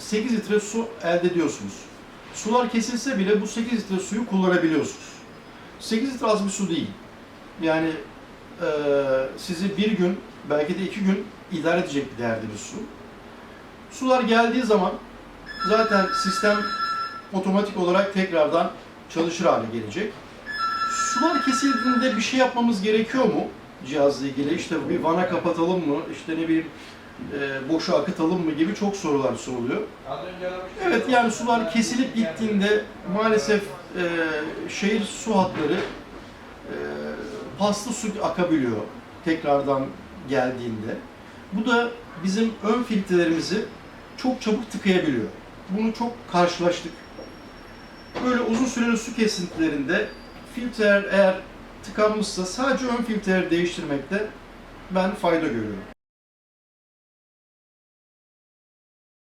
8 litre su elde ediyorsunuz. Sular kesilse bile bu 8 litre suyu kullanabiliyorsunuz. 8 litre az bir su değil. Yani eee, sizi bir gün, belki de iki gün idare edecek bir değerde bir su. Sular geldiği zaman zaten sistem otomatik olarak tekrardan çalışır hale gelecek. Sular kesildiğinde bir şey yapmamız gerekiyor mu cihazla ilgili? İşte bir vana kapatalım mı, işte ne bileyim e, boşa akıtalım mı gibi çok sorular soruluyor. Evet yani sular kesilip gittiğinde maalesef e, şehir su hatları e, paslı su akabiliyor tekrardan geldiğinde. Bu da bizim ön filtrelerimizi çok çabuk tıkayabiliyor. Bunu çok karşılaştık. Böyle uzun süreli su kesintilerinde filtreler eğer tıkanmışsa sadece ön filtreleri değiştirmekte ben fayda görüyorum.